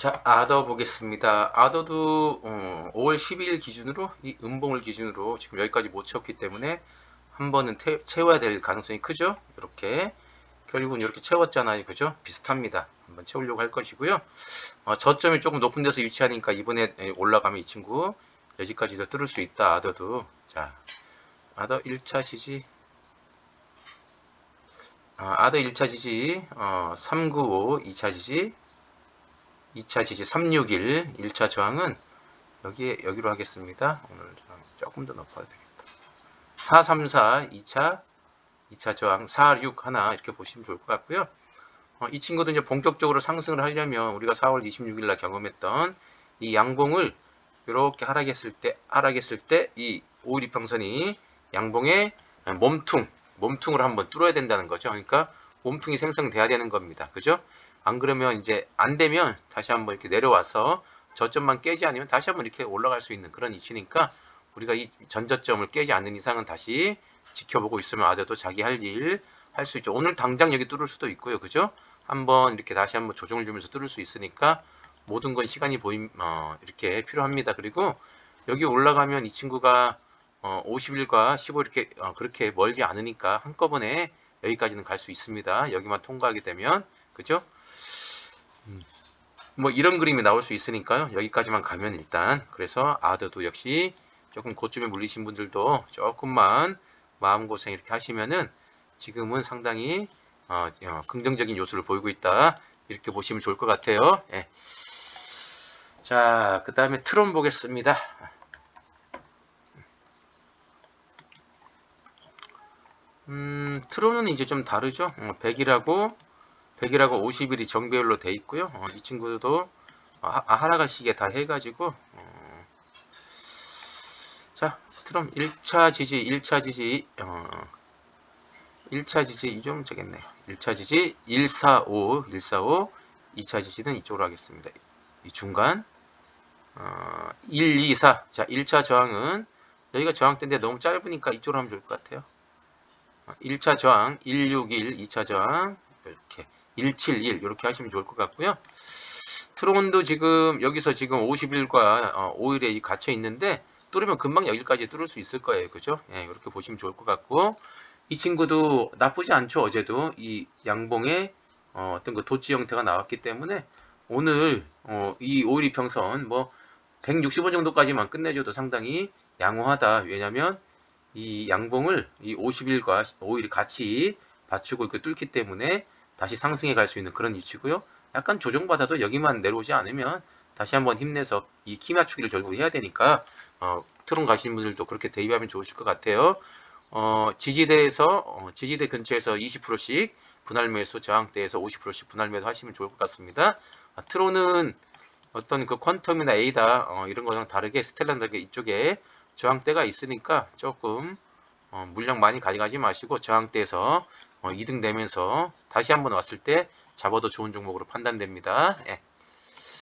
자, 아더 보겠습니다. 아더도 어, 5월 12일 기준으로 이 음봉을 기준으로 지금 여기까지 못 채웠기 때문에 한 번은 태- 채워야 될 가능성이 크죠. 이렇게 결국은 이렇게 채웠잖아요, 그죠? 비슷합니다. 한번 채우려고 할 것이고요. 어, 저점이 조금 높은 데서 위치하니까 이번에 올라가면 이 친구 여기까지도 뚫을 수 있다. 아더도 자, 아더 1차 지지. 아, 아더 1차 지지, 어, 395 2차 지지, 2차 지지 361 1차 저항은 여기에 여기로 하겠습니다. 오늘 저항 조금 더 높아야 되겠다. 434 2차 2차 저항 46 하나 이렇게 보시면 좋을 것 같고요. 어, 이 친구도 이제 본격적으로 상승을 하려면 우리가 4월 26일 날 경험했던 이 양봉을 이렇게 하락했을 때 하락했을 때 이 5일 이평선이 양봉의 몸퉁 몸퉁을 한번 뚫어야 된다는 거죠. 그러니까 몸퉁이 생성돼야 되는 겁니다. 그죠? 안 그러면 이제 안 되면 다시 한번 이렇게 내려와서 저점만 깨지 않으면 다시 한번 이렇게 올라갈 수 있는 그런 이치니까 우리가 이 전저점을 깨지 않는 이상은 다시 지켜보고 있으면 아저도 자기 할 일 할 수 있죠. 오늘 당장 여기 뚫을 수도 있고요. 그죠? 한번 이렇게 다시 한번 조정을 주면서 뚫을 수 있으니까 모든 건 시간이 보임 어, 이렇게 필요합니다. 그리고 여기 올라가면 이 친구가 어, 50일과 15 이렇게 어, 그렇게 멀지 않으니까 한꺼번에 여기까지는 갈 수 있습니다. 여기만 통과하게 되면 그죠? 음, 뭐 이런 그림이 나올 수 있으니까요. 여기까지만 가면 일단 그래서 아더도 역시 조금 고점에 물리신 분들도 조금만 마음고생 이렇게 하시면은 지금은 상당히 어, 어, 긍정적인 요소를 보이고 있다. 이렇게 보시면 좋을 것 같아요. 예. 자, 그 다음에 트론 보겠습니다. 음, 트론은 이제 좀 다르죠. 어, 100이라고 100이라고 50일이 정배열로 돼 있고요. 어, 이 친구도 아, 하나가 시계 다 해가지고 어, 자 트럼 1차 지지 1차 지지 어, 1차 지지 좀 적겠네요. 1차 지지 145 145 2차 지지는 이쪽으로 하겠습니다. 이 중간 어, 124 자 1차 저항은 여기가 저항대인데 너무 짧으니까 이쪽으로 하면 좋을 것 같아요. 1차 저항 161 2차 저항 이렇게 171 이렇게 하시면 좋을 것 같고요. 트론도 지금 여기서 지금 50일과 어, 5일에 갇혀 있는데 뚫으면 금방 여기까지 뚫을 수 있을 거예요. 그죠? 예, 이렇게 보시면 좋을 것 같고 이 친구도 나쁘지 않죠. 어제도 이 양봉에 어, 어떤 그 도치 형태가 나왔기 때문에 오늘 어, 이 5일 이평선 뭐 165 정도까지만 끝내줘도 상당히 양호하다. 왜냐면 이 양봉을 이 50일과 5일이 같이 받치고 이렇게 뚫기 때문에 다시 상승해 갈 수 있는 그런 위치고요. 약간 조정받아도 여기만 내려오지 않으면 다시 한번 힘내서 이 키 맞추기를 결국 해야 되니까 어, 트론 가시는 분들도 그렇게 대입하면 좋으실 것 같아요. 어, 지지대에서 어, 지지대 근처에서 20%씩 분할 매수 저항대에서 50%씩 분할 매수 하시면 좋을 것 같습니다. 아, 트론은 어떤 그 퀀텀이나 에이다 어, 이런 거랑 다르게 스텔란다르게 이쪽에 저항대가 있으니까 조금 어, 물량 많이 가져가지 마시고 저항대에서 어, 이득 내면서 다시 한번 왔을 때 잡아도 좋은 종목으로 판단됩니다. 예.